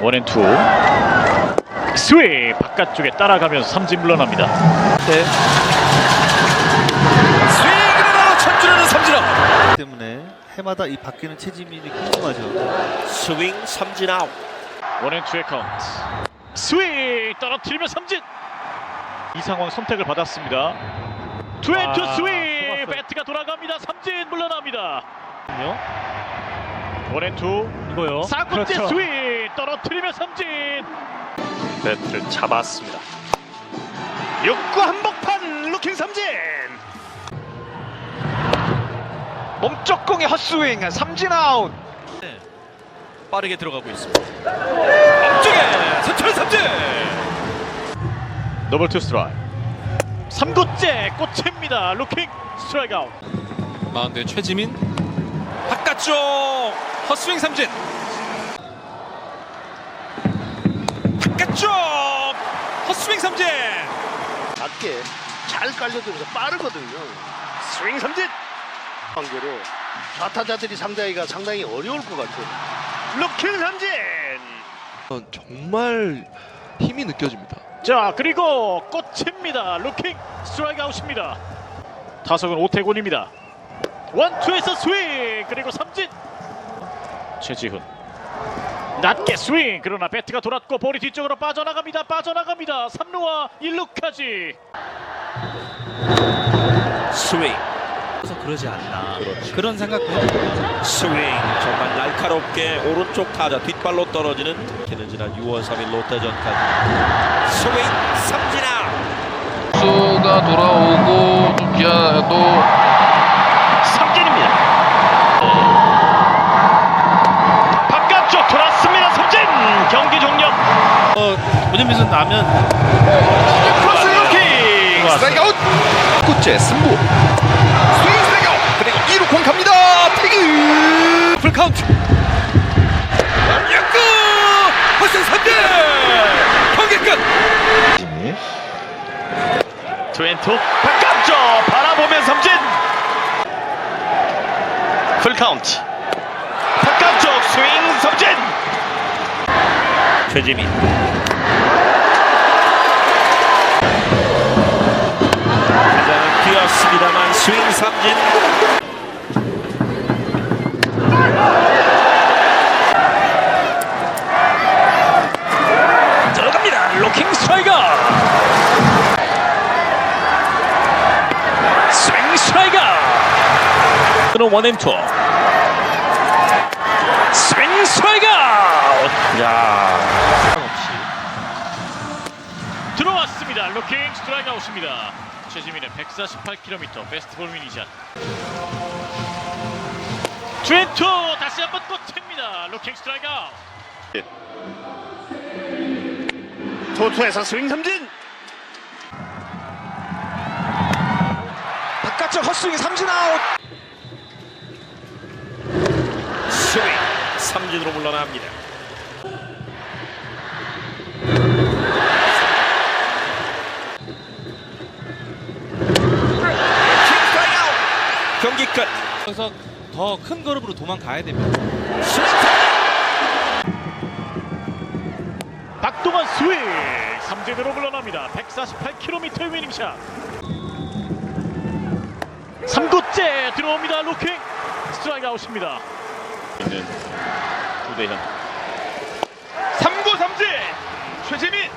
원앤투 스윙 바깥쪽에 따라가면서 삼진 물러납니다. 네. 스윙으로 천주라는 삼진아웃 때문에 해마다 이 바뀌는 체지민이 궁금하죠. 스윙 삼진 아웃 원앤투의 카운트 스윙 떨어뜨리며 삼진 이 상황 선택을 받았습니다. 투앤투 아, 스윙. 배트가 돌아갑니다. 삼진 물러납니다. 원앤투 이 거요. 사구째 그렇죠. 스윙 떨어뜨리며 삼진. 배트를 잡았습니다. 6구 한복판 루킹 삼진. 몸쪽 공의 헛스윙 삼진 아웃. 빠르게 들어가고 있습니다. 앞쪽에 선철 삼진. 더블 투 스트라이크. 3구째 꽂힙니다. 루킹 스트라이크 아웃. 마운드에 최지민 바깥쪽 헛스윙 삼진 바깥쪽 헛스윙 삼진 낮게 잘 깔려들어서 빠르거든요. 스윙 삼진! 관계로 좌타자들이 상대하기가 상당히 어려울 것 같아요. 루킹 삼진! 정말 힘이 느껴집니다. 자 그리고 꽂힙니다 루킹 스트라이크 아웃입니다 타석은 오태곤입니다 원투에서 스윙! 그리고 삼진! 최지훈. 낮게 스윙! 그러나 배트가 돌았고 볼이 뒤쪽으로 빠져나갑니다. 빠져나갑니다. 3루와 1루까지. 스윙. 그래서 그러지 않나. 그런 생각도. 스윙. 정말 날카롭게 오른쪽 타자 뒷발로 떨어지는 걔는 지난 6월 3일 롯데전까지. 스윙 삼진 아웃 수가 돌아오고 좀 기아도 문현민선 나면 크로스 루킹 스트라이크 아웃! 구째 승부. 스윙 스트라이크 아웃! 그리고 2루 공 갑니다! 태그! 풀카운트. 야구! 헛스윙 삼진 경기 끝! 트웬투 바깥쪽 바라보면 삼진. 풀카운트. 바깥쪽 스윙 삼진. 최지민 스윙 삼진. 들어갑니다. 로킹 스트라이커. 스윙 스트라이커. 그는 원앤투. 스윙 스트라이커. 야. 들어왔습니다. 로킹 스트라이크 아웃입니다 최지민의 148km 베스트 볼 미니샷 트웬투 다시 한번 꽂힙니다 로킹 스트라이크 아웃 토투에서 스윙 삼진! 바깥쪽 헛스윙 삼진 아웃! 스윙 삼진으로 물러납니다 여기서 더 큰 걸음으로 도망가야 됩니다. 박동원 스윙 삼진으로 물러납니다. 148km의 위닝샷. 3구째 들어옵니다. 루킹 스트라이크 아웃입니다. 있는 주대현. 3구 삼진 최재민